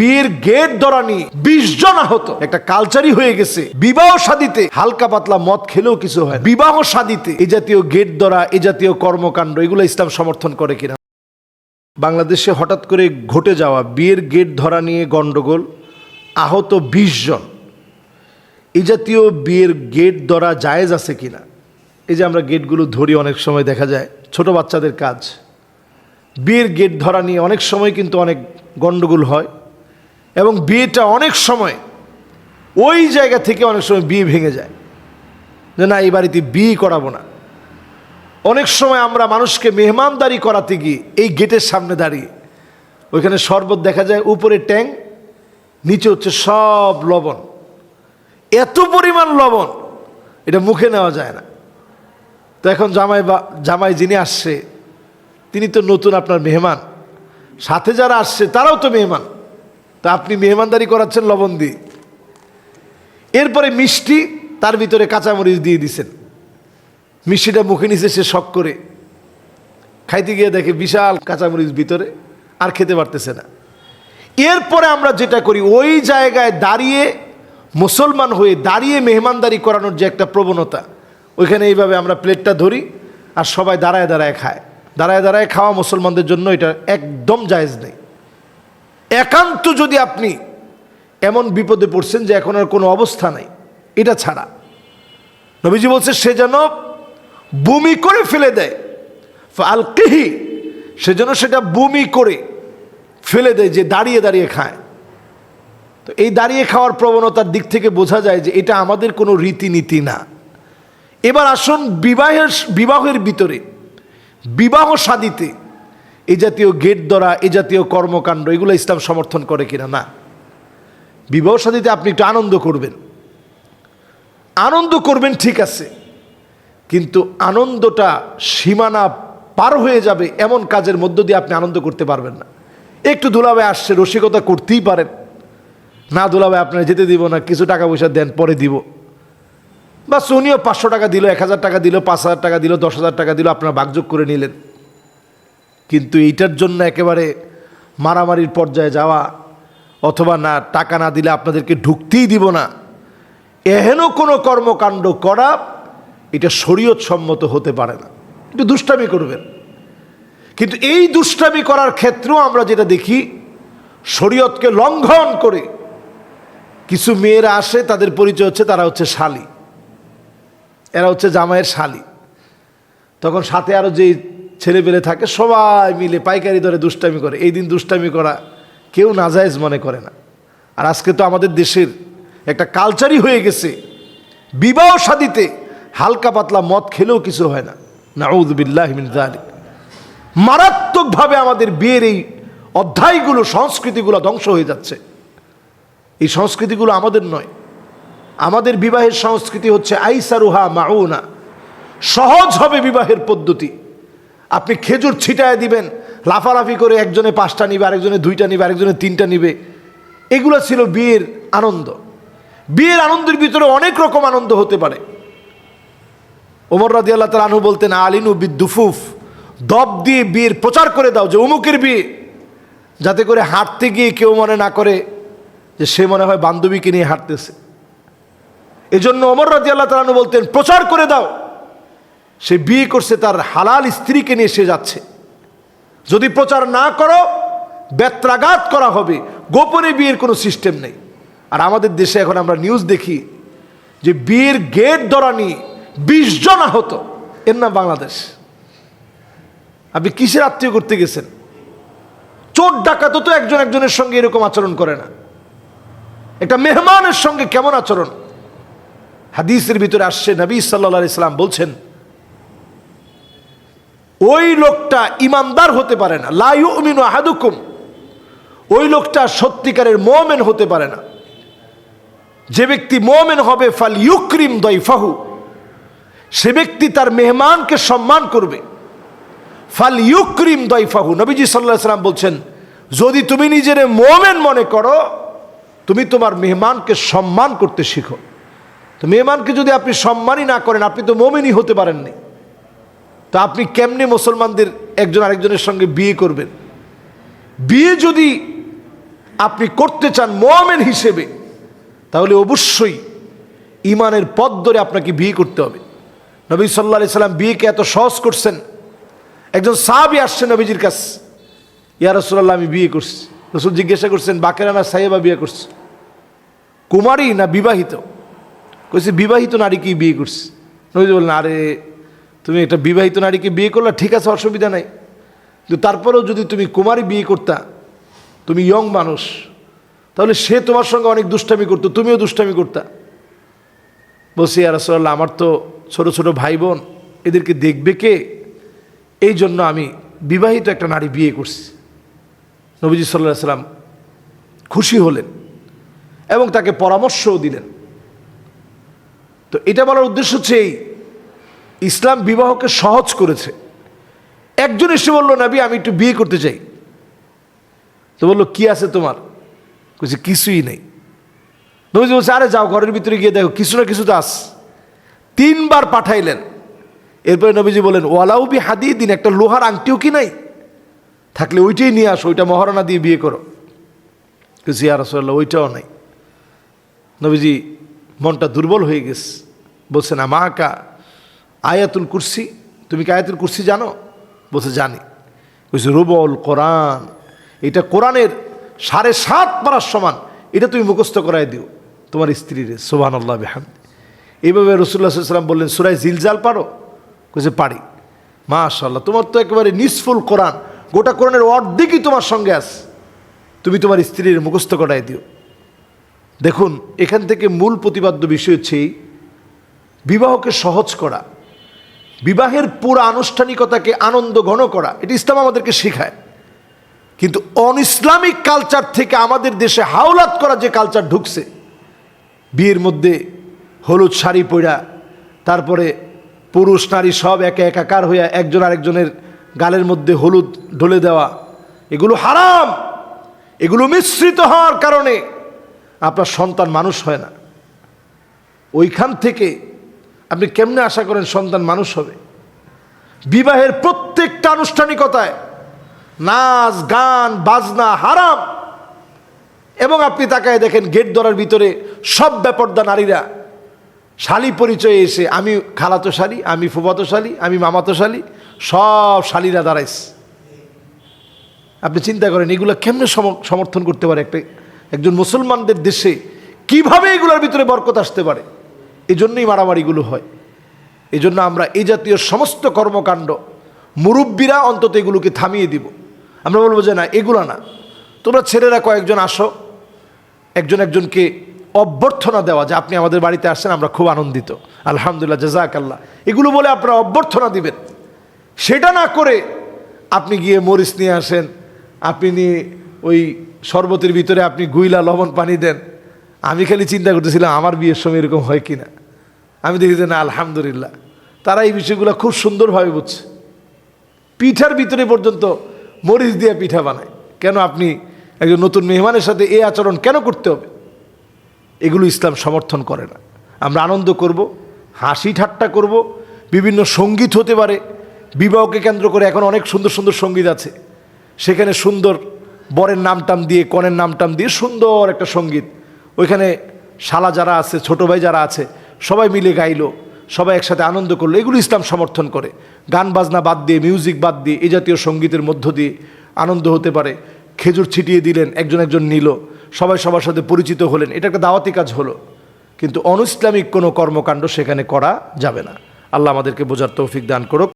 বিয়ের গেট দরানি বিশ জন আহত। একটা কালচারই হয়ে গেছে। বিবাহ শাদিতে হালকা পাতলা মদ খেলেও কিছু হয় বিবাহ শাদিতে এ জাতীয় গেট ধরা, এ জাতীয় কর্মকাণ্ড, এগুলো ইসলাম সমর্থন করে কিনা? বাংলাদেশে হঠাৎ করে ঘটে যাওয়া বিয়ের গেট ধরা নিয়ে গন্ডগোল, আহত বিশ জন। এই জাতীয় বিয়ের গেট ধরা জায়েজ আছে কিনা? এই যে আমরা গেটগুলো ধরি অনেক সময় দেখা যায়, ছোট বাচ্চাদের কাজ। বিয়ের গেট ধরা নিয়ে অনেক সময় কিন্তু অনেক গন্ডগোল হয়। এবং বিয়েটা অনেক সময়, ওই জায়গা থেকে অনেক সময় বিয়ে ভেঙে যায়। যে না, এই বাড়িতে বিয়ে করাবো না। অনেক সময় আমরা মানুষকে মেহমানদারি করাতে গিয়ে এই গেটের সামনে দাঁড়িয়ে, ওইখানে শরবত দেখা যায়, উপরে ট্যাং, নিচে হচ্ছে সব লবণ। এত পরিমাণ লবণ, এটা মুখে নেওয়া যায় না। তো এখন জামাই বা, জামাই যিনি আসছে, তিনি তো নতুন আপনার মেহমান। সাথে যারা আসছে, তারাও তো মেহমান। আপনি মেহমানদারি করাচ্ছেন লবণ দিয়ে। এরপরে মিষ্টি, তার ভিতরে কাঁচামরিচ দিয়ে দিছেন। মিষ্টিটা মুখে নিচে সে শখ করে। খাইতে গিয়ে দেখে বিশাল কাঁচামরিচ ভিতরে, আর খেতে পারতেছে না। এরপরে আমরা যেটা করি, ওই জায়গায় দাঁড়িয়ে, মুসলমান হয়ে দাঁড়িয়ে মেহমানদারি করানোর যে একটা প্রবণতা, ওইখানে এইভাবে আমরা প্লেটটা ধরি, আর সবাই দাঁড়ায় দাঁড়ায় খায়। দাঁড়ায় দাঁড়ায় খাওয়া মুসলমানদের জন্য এটা একদম জায়েজ নেই। একান্ত যদি আপনি এমন বিপদে পড়ছেন যে এখন আর কোনো অবস্থা নাই, এটা ছাড়া। নবীজি বলছে, সে যেন বমি করে ফেলে দেয় আলকেহি সে যেন সেটা বমি করে ফেলে দেয় যে দাঁড়িয়ে দাঁড়িয়ে খায়। তো এই দাঁড়িয়ে খাওয়ার প্রবণতার দিক থেকে বোঝা যায় যে এটা আমাদের কোনো রীতিনীতি না। এবার আসুন বিবাহের বিবাহের ভিতরে, বিবাহ সাদিতে এই জাতীয় গেট ধরা, এই জাতীয় কর্মকাণ্ড, এগুলো ইসলাম সমর্থন করে কিনা? না। বিবাহ সাদিতে আপনি একটু আনন্দ করবেন। আনন্দ করবেন ঠিক আছে, কিন্তু আনন্দটা সীমানা পার হয়ে যাবে এমন কাজের মধ্য দিয়ে আপনি আনন্দ করতে পারবেন না। একটু দুলাভাই আসছে, রসিকতা করতেই পারেন। না দুলাভাই আপনার যেতে দিব না, কিছু টাকা পয়সা দেন, পরে দিব। বা উনিও পাঁচশো টাকা দিল, এক হাজার টাকা দিল, পাঁচ হাজার টাকা দিল, দশ হাজার টাকা দিল, আপনার বাগযোগ করে নিলেন। কিন্তু এইটার জন্য একেবারে মারামারির পর্যায়ে যাওয়া অথবা না, টাকা না দিলে আপনাদেরকে ঢুকতেই দিব না। এহেন কোনো কর্মকাণ্ড করা এটা শরীয়ত সম্মত হতে পারে না। একটু দুষ্টামি করবেন। কিন্তু এই দুষ্টামি করার ক্ষেত্রেও আমরা যেটা দেখি, শরীয়তকে লঙ্ঘন করে কিছু মেয়েরা আসে, তাদের পরিচয় হচ্ছে তারা হচ্ছে শালি। এরা হচ্ছে জামাইয়ের শালি। তখন সাথে আরও যে ছেলে পেলে থাকে, সবাই মিলে পাইকারি দরে দুষ্টামি করে। এই দিন দুষ্টামি করা কেউ নাজায়েজ মনে করে না। আর আজকে তো আমাদের দেশের একটা কালচারই হয়ে গেছে। বিবাহ শাদিতে হালকা পাতলা মদ খেলেও কিছু হয় না। নাউদ্বিল্লাহ জালিক মারাত্মকভাবে আমাদের বিয়ের এই অধ্যায়গুলো, সংস্কৃতিগুলো ধ্বংস হয়ে যাচ্ছে। এই সংস্কৃতিগুলো আমাদের নয়। আমাদের বিবাহের সংস্কৃতি হচ্ছে আইসারুহা মাউনা। সহজ হবে বিবাহের পদ্ধতি। আপনি খেজুর ছিটায় দিবেন, লাফালাফি করে একজনে পাঁচটা নিবে, আরেকজনে দুইটা নিবে, আরেকজনে তিনটা নিবে। এগুলো ছিল বিয়ের আনন্দ। বিয়ের আনন্দের ভিতরে অনেক রকম আনন্দ হতে পারে। ওমর রাজি আল্লাহ তালা বলতেন, আলিনু বিদ্যুফুফ দব দিয়ে বিয়ের প্রচার করে দাও, যে অমুকের বিয়ে। যাতে করে হাঁটতে গিয়ে কেউ মনে না করে যে সে মনে হয় বান্ধবীকে নিয়ে হাঁটতেছে। এজন্য অমর রাজি আল্লাহ তালানু বলতেন, প্রচার করে দাও। সে বিয়ে করছে তার হালাল স্ত্রীকে নিয়ে সে যাচ্ছে। যদি প্রচার না করো ব্যত্রাঘাত করা হবে। গোপনে বিয়ের কোনো সিস্টেম নেই। আর আমাদের দেশে এখন আমরা নিউজ দেখি যে বিয়ের গেট ধরা নিয়ে বিশ জন আহত। এর নাম বাংলাদেশ। আপনি কিসের আত্মীয় করতে গেছেন? চোর ডাকাত তো একজন একজনের সঙ্গে এরকম আচরণ করে না। একটা মেহমানের সঙ্গে কেমন আচরণ? হাদিসের ভিতরে আসছে, নবী সাল্লা ইসলাম বলছেন ওই লোকটা ইমানদার হতে পারে না। লাইউ মিনু আহাদুকুম। ওই লোকটা সত্যিকারের মোমেন হতে পারে না। যে ব্যক্তি মোমেন হবে ফাল ইউক্রিম দইফাহু। সে ব্যক্তি তার মেহমানকে সম্মান করবে। ফাল ইউক্রিম দইফাহু। নবীজি সাল্লাহ সাল্লাম বলছেন, যদি তুমি নিজের মোমেন মনে করো, তুমি তোমার মেহমানকে সম্মান করতে শিখো। তো মেহমানকে যদি আপনি সম্মানই না করেন, আপনি তো মোমেনই হতে পারেননি। তো আপনি কেমনি মুসলমানদের একজন আরেকজনের সঙ্গে বিয়ে করবেন? বিয়ে যদি আপনি করতে চান মোয়ামেন হিসেবে, তাহলে অবশ্যই ইমানের পথ ধরে আপনাকে বিয়ে করতে হবে। নবী সাল্লা সাল্লাম বিয়েকে এত সহজ করছেন। একজন সাহাবি আসছে নবীজির কাছে, ইয়া রসুল্লাহ আমি বিয়ে করছি। রসুল জিজ্ঞাসা করছেন, বাকেরা না সাহেবা বিয়ে করছে? কুমারী না বিবাহিত? কইছে, বিবাহিত নারীকেই বিয়ে করছি। নবীজি বললেন, আরে তুমি একটা বিবাহিত নারীকে বিয়ে করলে, ঠিক আছে, অসুবিধা নাই। কিন্তু তারপরেও যদি তুমি কুমারী বিয়ে করতা, তুমি ইয়ং মানুষ, তাহলে সে তোমার সঙ্গে অনেক দুষ্টামি করতো, তুমিও দুষ্টামি করতা। বলছি আর রসল্লাহ আমার তো ছোট ছোট ভাই বোন এদেরকে দেখবে কে? এই জন্য আমি বিবাহিত একটা নারী বিয়ে করছি। নবীজি সাল্লাহ সাল্লাম খুশি হলেন এবং তাকে পরামর্শও দিলেন। তো এটা বলার উদ্দেশ্য হচ্ছে এই ইসলাম বিবাহকে সহজ করেছে। একজন এসে বলল, নাবি, আমি একটু বিয়ে করতে চাই। তো বলল, কি আছে তোমার? বলছে, কিছুই নেই। নবীজি বলছে আরে যাও, ঘরের ভিতরে গিয়ে দেখো, কিছু না কিছু তো আস। তিনবার পাঠাইলেন। এরপরে নবীজি বলেন, ওয়ালাউ বি হাদিয়ে দিন একটা লোহার আংটিও কি নাই? থাকলে ওইটাই নিয়ে আসো, ওইটা মহারণা দিয়ে বিয়ে করো। কিছু আর রসল্লাহ ওইটাও নাই। নবীজি মনটা দুর্বল হয়ে গেছে। বলছে, না, মা কা আয়াতুল কুরসি, তুমি কি আয়াতুল কুরসি জানো? বলছে, জানি। বলছে রুবল কোরআন। এটা কোরআনের সাড়ে সাত পারার সমান। এটা তুমি মুখস্থ করাই দিও। তোমার স্ত্রীর সোহান আল্লাহ বেহাম এইভাবে রসুল্লাহ সাল্লাম বললেন সুরাই জিলজাল পারো? কইছে, পারি। মাশাল্লাহ তোমার তো একেবারে নিসফুল কোরআন। গোটা কোরআনের অর্ধেকই তোমার সঙ্গে আস তুমি তোমার স্ত্রীর মুখস্থ করাই দিও। দেখুন, এখান থেকে মূল প্রতিপাদ্য বিষয় হচ্ছে বিবাহকে সহজ করা। বিবাহের পুরো আনুষ্ঠানিকতাকে আনন্দ ঘন করা, এটি ইসলাম আমাদেরকে শেখায়। কিন্তু অন ইসলামিক কালচার থেকে আমাদের দেশে হাওলাত করা যে কালচার ঢুকছে, বিয়ের মধ্যে হলুদ শাড়ি পরা তারপরে পুরুষ নারী সব একে একাকার হইয়া একজন আরেকজনের গালের মধ্যে হলুদ ঢলে দেওয়া, এগুলো হারাম। এগুলো মিশ্রিত হওয়ার কারণে আপনার সন্তান মানুষ হয় না। ওইখান থেকে আপনি কেমনে আশা করেন সন্তান মানুষ হবে? বিবাহের প্রত্যেকটা আনুষ্ঠানিকতায় নাচ, গান, বাজনা হারাম। এবং আপনি তাকায় দেখেন গেট ধরার ভিতরে সব ব্যাপারদা নারীরা। শালি পরিচয়ে এসে, আমি খালাতো শালি, আমি ফুফাতো শালি, আমি মামাতো শালি, সব শালিরা দাঁড়াইছে। আপনি চিন্তা করেন, এগুলো কেমনে সমর্থন করতে পারে একটা, একজন মুসলমানদের দেশে? কীভাবে এগুলোর ভিতরে বরকত আসতে পারে? এই জন্যই মারামারিগুলো হয়। এই জন্য আমরা এই জাতীয় সমস্ত কর্মকাণ্ড মুরব্বীরা অন্তত এগুলোকে থামিয়ে দিব। আমরা বলব যে না, এগুলো না। তোমরা ছেলেরা কয়েকজন আসো, একজন একজনকে অভ্যর্থনা দেওয়া যে আপনি আমাদের বাড়িতে আসছেন, আমরা খুব আনন্দিত। আলহামদুলিল্লাহ জাজাক আল্লাহ এগুলো বলে আপনারা অভ্যর্থনা দিবেন। সেটা না করে আপনি গিয়ে মরিচ নিয়ে আসেন, আপনি নিয়ে ওই শরবতের ভিতরে আপনি গুইলা, লবণ, পানি দেন। আমি খালি চিন্তা করতেছিলাম, আমার বিয়ের সময় এরকম হয় কি না আমি দেখি যে না, আলহামদুলিল্লাহ। তারা এই বিষয়গুলো খুব সুন্দরভাবে বুঝছে। পিঠার ভিতরে পর্যন্ত মরিচ দিয়ে পিঠা বানায়। কেন আপনি একজন নতুন মেহমানের সাথে এই আচরণ কেন করতে হবে? এগুলো ইসলাম সমর্থন করে না। আমরা আনন্দ করব, হাসি ঠাট্টা করব, বিভিন্ন সংগীত হতে পারে। বিবাহকে কেন্দ্র করে এখন অনেক সুন্দর সুন্দর সংগীত আছে। সেখানে সুন্দর বরের নামটাম দিয়ে, কনের নামটাম দিয়ে সুন্দর একটা সংগীত। ওইখানে শালা যারা আছে, ছোট ভাই যারা আছে সবাই মিলে গাইলো, সবাই একসাথে আনন্দ করল, এগুলো ইসলাম সমর্থন করে। গান বাজনা বাদ দিয়ে মিউজিক বাদ দিয়ে, এ জাতীয় সঙ্গীতের মধ্য দিয়ে আনন্দ হতে পারে। খেজুর ছিটিয়ে দিলেন, একজন একজন নিল, সবাই সবার সাথে পরিচিত হলেন, এটা একটা দাওয়াতি কাজ হলো। কিন্তু অনুইসলামিক কোনো কর্মকাণ্ড সেখানে করা যাবে না। আল্লাহ আমাদেরকে বোঝার তৌফিক দান করুক।